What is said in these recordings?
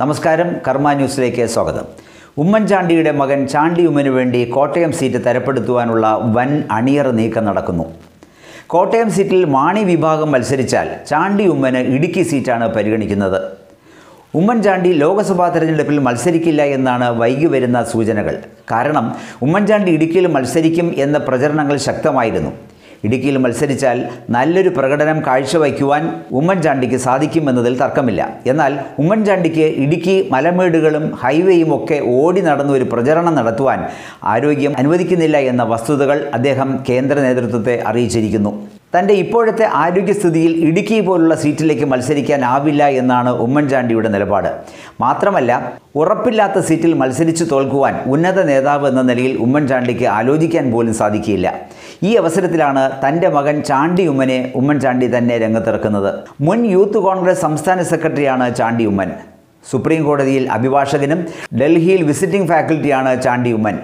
നമസ്കാരം. കർമ്മ ന്യൂസിലേക്ക് സ്വാഗതം. ഉമ്മൻചാണ്ടിയുടെ മകൻ ചാണ്ടി ഉമ്മനു വേണ്ടി കോട്ടയം സീറ്റ് തരപ്പെടുത്തുവാനുള്ള വൻ അണിയറ നീക്കം നടക്കുന്നു. കോട്ടയം സീറ്റിൽ മാണി വിഭാഗം മത്സരിച്ചാൽ ചാണ്ടി ഉമ്മന് ഇടുക്കി സീറ്റാണ് പരിഗണിക്കുന്നത്. ഉമ്മൻചാണ്ടി ലോക്സഭാ തെരഞ്ഞെടുപ്പിൽ മത്സരിക്കില്ല എന്നാണ് വൈകി വരുന്ന സൂചനകൾ. കാരണം ഉമ്മൻചാണ്ടി ഇടുക്കിയിൽ മത്സരിക്കും എന്ന പ്രചരണങ്ങൾ ശക്തമായിരുന്നു. ഇടുക്കിയിൽ മത്സരിച്ചാൽ നല്ലൊരു പ്രകടനം കാഴ്ചവയ്ക്കുവാൻ ഉമ്മൻചാണ്ടിക്ക് സാധിക്കുമെന്നതിൽ തർക്കമില്ല. എന്നാൽ ഉമ്മൻചാണ്ടിക്ക് ഇടുക്കി മലമേടുകളും ഹൈവേയും ഒക്കെ ഓടി നടന്ന ഒരു പ്രചരണം നടത്തുവാൻ ആരോഗ്യം അനുവദിക്കുന്നില്ല എന്ന വസ്തുതകൾ അദ്ദേഹം കേന്ദ്ര നേതൃത്വത്തെ അറിയിച്ചിരിക്കുന്നു. തന്റെ ഇപ്പോഴത്തെ ആരോഗ്യസ്ഥിതിയിൽ ഇടുക്കി പോലുള്ള സീറ്റിലേക്ക് മത്സരിക്കാനാവില്ല എന്നാണ് ഉമ്മൻചാണ്ടിയുടെ നിലപാട്. മാത്രമല്ല ഉറപ്പില്ലാത്ത സീറ്റിൽ മത്സരിച്ചു തോൽക്കുവാൻ ഉന്നത നേതാവ് എന്ന നിലയിൽ ഉമ്മൻചാണ്ടിക്ക് ആലോചിക്കാൻ പോലും സാധിക്കില്ല ഈ അവസരത്തിലാണ് തന്റെ മകൻ ചാണ്ടി ഉമ്മനെ ഉമ്മൻചാണ്ടി തന്നെ രംഗത്തിറക്കുന്നത്. മുൻ യൂത്ത് കോൺഗ്രസ് സംസ്ഥാന സെക്രട്ടറിയാണ് ചാണ്ടി ഉമ്മൻ. സുപ്രീം കോടതിയിൽ അഭിഭാഷകനും ഡൽഹിയിൽ വിസിറ്റിംഗ് ഫാക്കൽറ്റിയാണ് ചാണ്ടി ഉമ്മൻ.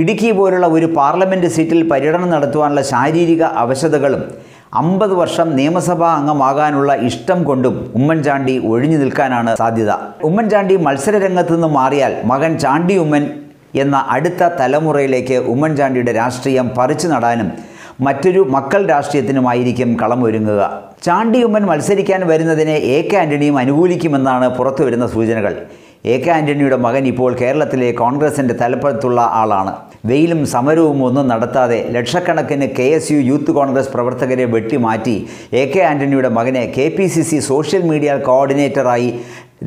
ഇടുക്കി പോലുള്ള ഒരു പാർലമെന്റ് സീറ്റിൽ പര്യടനം നടത്തുവാനുള്ള ശാരീരിക അവശതകളും അമ്പത് വർഷം നിയമസഭാ അംഗമാകാനുള്ള ഇഷ്ടം കൊണ്ടും ഉമ്മൻചാണ്ടി ഒഴിഞ്ഞു നിൽക്കാനാണ് സാധ്യത. ഉമ്മൻചാണ്ടി മത്സരരംഗത്ത് നിന്ന് മാറിയാൽ മകൻ ചാണ്ടി ഉമ്മൻ എന്ന അടുത്ത തലമുറയിലേക്ക് ഉമ്മൻചാണ്ടിയുടെ രാഷ്ട്രീയം പറിച്ചു നടാനും മറ്റൊരു മക്കൾ രാഷ്ട്രീയത്തിനുമായിരിക്കും കളമൊരുങ്ങുക. ചാണ്ടി ഉമ്മൻ മത്സരിക്കാൻ വരുന്നതിനെ എ കെ ആന്റണിയും അനുകൂലിക്കുമെന്നാണ് പുറത്തുവരുന്ന സൂചനകൾ. എ കെ ആന്റണിയുടെ മകൻ ഇപ്പോൾ കേരളത്തിലെ കോൺഗ്രസിന്റെ തലപ്പത്തുള്ള ആളാണ്. വെയിലും സമരവും ഒന്നും നടത്താതെ ലക്ഷക്കണക്കിന് K S U youth Congress പ്രവർത്തകരെ വെട്ടിമാറ്റി എ കെ ആന്റണിയുടെ മകനെ K P C C social media കോർഡിനേറ്ററായി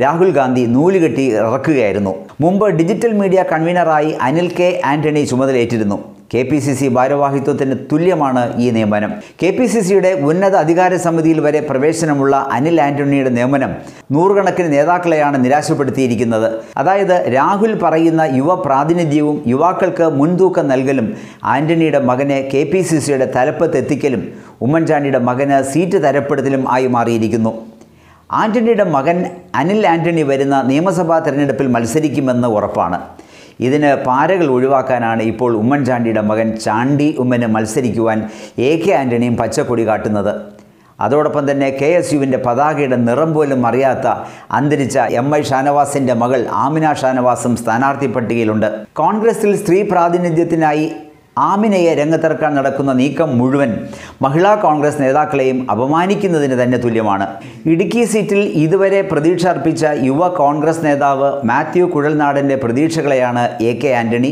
Rahul Gandhi നൂലുകെട്ടി ഇറക്കുകയായിരുന്നു. മുമ്പ് ഡിജിറ്റൽ മീഡിയ കൺവീനറായി അനിൽ കെ ആന്റണി ചുമതലയേറ്റിരുന്നു. കെ പി സി സി ഭാരവാഹിത്വത്തിന് തുല്യമാണ് ഈ നിയമനം. കെ പി സി സിയുടെ ഉന്നത അധികാര സമിതിയിൽ വരെ പ്രവേശനമുള്ള അനിൽ ആന്റണിയുടെ നിയമനം നൂറുകണക്കിന് നേതാക്കളെയാണ് നിരാശപ്പെടുത്തിയിരിക്കുന്നത്. അതായത് രാഹുൽ പറയുന്ന യുവ പ്രാതിനിധ്യവും യുവാക്കൾക്ക് മുൻതൂക്കം നൽകലും ആന്റണിയുടെ മകനെ കെ പി സി സിയുടെ തലപ്പത്തെത്തിക്കലും ഉമ്മൻചാണ്ടിയുടെ മകന് സീറ്റ് തരപ്പെടുത്തലും ആയി മാറിയിരിക്കുന്നു. ആന്റണിയുടെ മകൻ അനിൽ ആന്റണി വരുന്ന നിയമസഭാ തെരഞ്ഞെടുപ്പിൽ മത്സരിക്കുമെന്ന് ഉറപ്പാണ്. ഇതിന് പാരകൾ ഒഴിവാക്കാനാണ് ഇപ്പോൾ ഉമ്മൻചാണ്ടിയുടെ മകൻ ചാണ്ടി ഉമ്മന് മത്സരിക്കുവാൻ എ കെ ആന്റണിയും പച്ചക്കൊടി കാട്ടുന്നത്. അതോടൊപ്പം തന്നെ കെ എസ് യുവിന്റെ പതാകയുടെ നിറം പോലും അറിയാത്ത അന്തരിച്ച എം ഐ ഷാനവാസിന്റെ മകൾ ആമിന ഷാനവാസും സ്ഥാനാർത്ഥി പട്ടികയിലുണ്ട്. കോൺഗ്രസിൽ സ്ത്രീ പ്രാതിനിധ്യത്തിനായി ആമിനയെ രംഗത്തിറക്കാൻ നടക്കുന്ന നീക്കം മുഴുവൻ മഹിളാ കോൺഗ്രസ് നേതാക്കളെയും അപമാനിക്കുന്നതിന് തന്നെ തുല്യമാണ്. ഇടുക്കി സീറ്റിൽ ഇതുവരെ പ്രതീക്ഷ അർപ്പിച്ച യുവ കോൺഗ്രസ് നേതാവ് മാത്യു കുഴൽനാടന്റെ പ്രതീക്ഷകളെയാണ് എ കെ ആന്റണി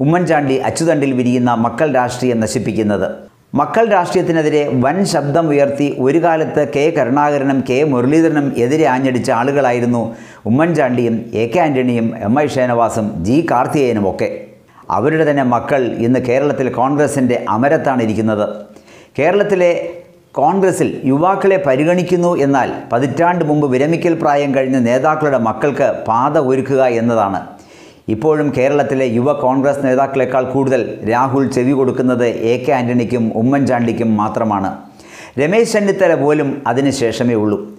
ഉമ്മൻചാണ്ടി അച്ചുതണ്ടിൽ വിരിയുന്ന മക്കൾ രാഷ്ട്രീയം നശിപ്പിക്കുന്നത്. മക്കൾ രാഷ്ട്രീയത്തിനെതിരെ വൻ ശബ്ദം ഉയർത്തി ഒരു കാലത്ത് കെ കരുണാകരനും കെ മുരളീധരനും എതിരെ ആഞ്ഞടിച്ച ആളുകളായിരുന്നു ഉമ്മൻചാണ്ടിയും എ കെ ആന്റണിയും എം ഐ ഷേനവാസും ജി കാർത്തികേയനും ഒക്കെ അവരുടെ തന്നെ മക്കൾ ഇന്ന് കേരളത്തിൽ കോൺഗ്രസിന്റെ അമരത്താണ് ഇരിക്കുന്നത്. കേരളത്തിലെ കോൺഗ്രസിൽ യുവാക്കളെ പരിഗണിക്കുന്നു എന്നാൽ പതിറ്റാണ്ട് മുമ്പ് വിരമിക്കൽ പ്രായം കഴിഞ്ഞ നേതാക്കളുടെ മക്കൾക്ക് പാത ഒരുക്കുക എന്നതാണ്. ഇപ്പോഴും കേരളത്തിലെ യുവ കോൺഗ്രസ് നേതാക്കളെക്കാൾ കൂടുതൽ രാഹുൽ ചെവി കൊടുക്കുന്നത് എ കെ ആന്റണിക്കും ഉമ്മൻചാണ്ടിക്കും മാത്രമാണ്. രമേശ് ചെന്നിത്തല പോലും അതിന് ശേഷമേ ഉള്ളൂ.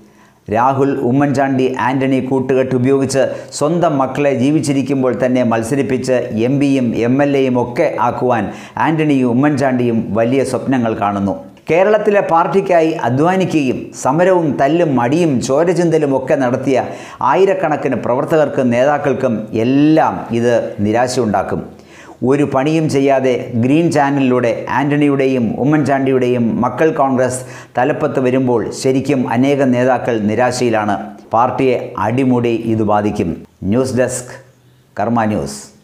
രാഹുൽ ഉമ്മൻചാണ്ടി ആന്റണി കൂട്ടുകെട്ട് ഉപയോഗിച്ച് സ്വന്തം മക്കളെ ജീവിച്ചിരിക്കുമ്പോൾ തന്നെ മത്സരിപ്പിച്ച് എം പിയും എം എൽ എയും ഒക്കെ ആക്കുവാൻ ആന്റണിയും ഉമ്മൻചാണ്ടിയും വലിയ സ്വപ്നങ്ങൾ കാണുന്നു. കേരളത്തിലെ പാർട്ടിക്കായി അധ്വാനിക്കുകയും സമരവും തല്ലും മടിയും ചോരചിന്തലും ഒക്കെ നടത്തിയ ആയിരക്കണക്കിന് പ്രവർത്തകർക്കും നേതാക്കൾക്കും എല്ലാം ഇത് നിരാശയുണ്ടാക്കും. ഒരു പണിയും ചെയ്യാതെ ഗ്രീൻ ചാനലിലൂടെ ആന്റണിയുടെയും ഉമ്മൻചാണ്ടിയുടെയും മക്കൾ കോൺഗ്രസ് തലപ്പത്ത് വരുമ്പോൾ ശരിക്കും അനേകം നേതാക്കൾ നിരാശയിലാണ്. പാർട്ടിയെ അടിമുടി ഇത് ബാധിക്കും. News desk Karma news.